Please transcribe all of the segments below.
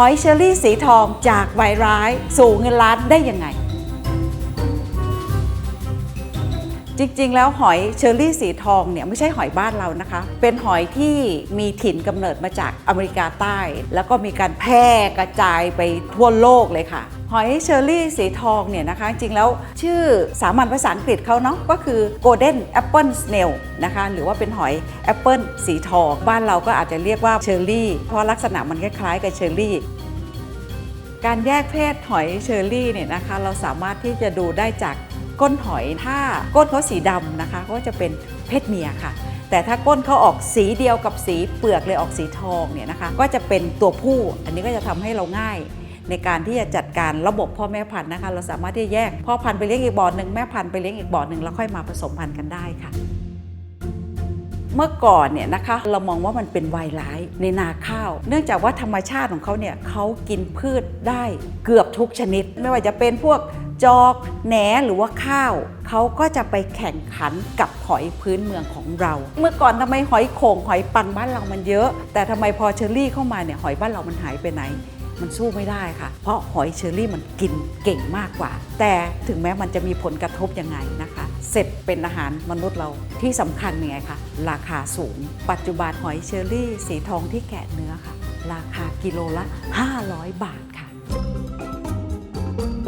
หอยเชอรี่สีทองจากใบร้ายสู่เงินล้านได้ยังไง จริง ๆ แล้วหอยเชอรี่สีทองเนี่ยไม่ใช่หอยบ้านเรานะคะ เป็นหอยที่มีถิ่นกำเนิดมาจากอเมริกาใต้ แล้วก็มีการแพร่กระจายไปทั่วโลกเลยค่ะ หอยเชอรี่สีทองเนี่ยนะคะ จริงๆแล้วชื่อสามัญภาษาอังกฤษเขาเนาะก็คือ golden apple snail นะคะหรือว่าเป็นหอยแอปเปิลสีทอง บ้านเราก็อาจจะเรียกว่าเชอรี่เพราะลักษณะมันคล้ายๆกับเชอรี่การแยกเพศหอยเชอรี่เนี่ยนะคะ เราสามารถที่จะดูได้จาก ก้นหอยถ้าก้นเขาสีดำนะคะก็จะเป็นเพศเมียค่ะ แต่ถ้าก้นเขาออกสีเดียวกับสีเปลือกเลยออกสีทองเนี่ยนะคะ ก็จะเป็นตัวผู้ อันนี้ก็จะทำให้เราง่าย ในการที่จะจัดการระบบพ่อแม่พันธุ์นะคะ เราสามารถที่จะแยกพ่อพันธุ์ไปเลี้ยงอีกบ่อหนึ่งแม่พันธุ์ไปเลี้ยงอีกบ่อหนึ่งแล้วค่อยมาผสมพันธุ์กันได้ค่ะเมื่อก่อนเนี่ยนะคะเรามองว่ามันเป็นไวายร้ายในนาข้าว เนื่องจากว่าธรรมชาติของเขาเนี่ยเขากินพืชได้เกือบทุกชนิด ไม่ว่าจะเป็นพวก จอกแหนหรือว่าข้าว เขาก็จะไปแข่งขันกับหอยพื้นเมืองของเรา เมื่อก่อนทำไมหอยโขงหอยปังบ้านเรามันเยอะ แต่ทำไมพอเชอรี่เข้ามาเนี่ยหอยบ้านเรามันหายไปไหน มันสู้ไม่ได้ค่ะ เพราะหอยเชอรี่มันกินเก่งมากกว่า แต่ถึงแม้มันจะมีผลกระทบยังไงนะคะ เสร็จเป็นอาหารมนุษย์เราที่สำคัญยังไงคะราคาสูง ปัจจุบันหอยเชอรี่ สีทองที่แกะเนื้อค่ะ ราคากิโลละ 500 บาทค่ะ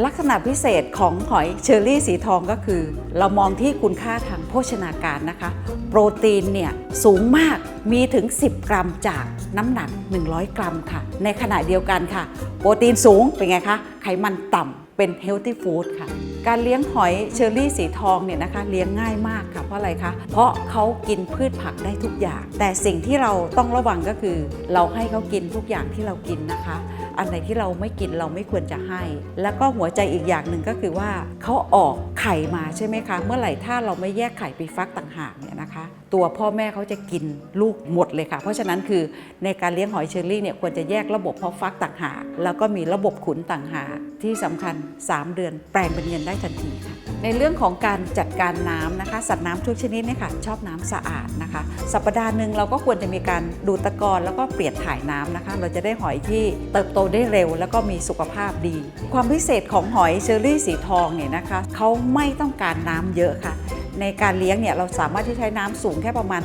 ลักษณะพิเศษของหอยเชอรี่สีทองก็คือ เรามองที่คุณค่าทางโภชนาการนะคะ โปรตีนเนี่ยสูงมากมีถึง 10 กรัมจากน้ำหนัก 100 กรัมค่ะ ในขณะเดียวกันค่ะ โปรตีนสูงเป็นไงคะ ไขมันต่ำเป็นเฮลตี้ฟู้ดค่ะ การเลี้ยงหอยเชอรี่สีทองเนี่ยนะคะ เลี้ยงง่ายมากค่ะ เพราะอะไรคะ เพราะเขากินพืชผักได้ทุกอย่าง แต่สิ่งที่เราต้องระวังก็คือ เราให้เขากินทุกอย่างที่เรากินนะคะ อะไรที่เราไม่กินเราไม่ควรจะให้ แล้วก็หัวใจอีกอย่างหนึ่งก็คือว่าเขาออกไข่มาใช่ไหมคะ เมื่อไหร่ถ้าเราไม่แยกไข่ไปฟักต่างหากเนี่ยนะคะ ตัวพ่อแม่เขาจะกินลูกหมดเลยค่ะ เพราะฉะนั้นคือในการเลี้ยงหอยเชอรี่เนี่ยควรจะแยกระบบเพาะฟักต่างหาก แล้วก็มีระบบขุนต่างหากที่สำคัญ 3 เดือนแปลงเป็นเงินได้ทันทีค่ะในเรื่องของการจัดการน้ำนะคะ สัตว์น้ำทุกชนิดเนี่ยค่ะชอบน้ำสะอาดนะคะ สัปดาห์หนึ่งเราก็ควรจะมีการดูดตะกอนแล้วก็เปลี่ยนถ่ายน้ำนะคะ เราจะได้หอยที่เติบโตได้เร็ว แล้วก็มีสุขภาพดี ความพิเศษของหอยเชอรี่สีทองเนี่ยนะคะเขาไม่ต้องการน้ำเยอะค่ะ ในการเลี้ยงเนี่ยเราสามารถที่ใช้น้ำสูงแค่ประมาณ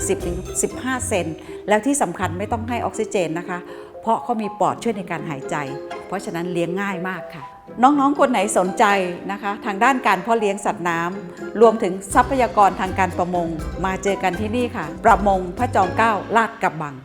10-15 เซนแล้วที่สำคัญไม่ต้องให้ออกซิเจนนะคะ เพราะเขามีปอดช่วยในการหายใจ เพราะฉะนั้นเลี้ยงง่ายมากค่ะ น้องๆ คนไหนสนใจนะคะ ทางด้านการเพาะเลี้ยงสัตว์น้ำรวมถึงทรัพยากรทางการประมง มาเจอกันที่นี่ค่ะ ประมงพระจอมเกล้าลาดกระบัง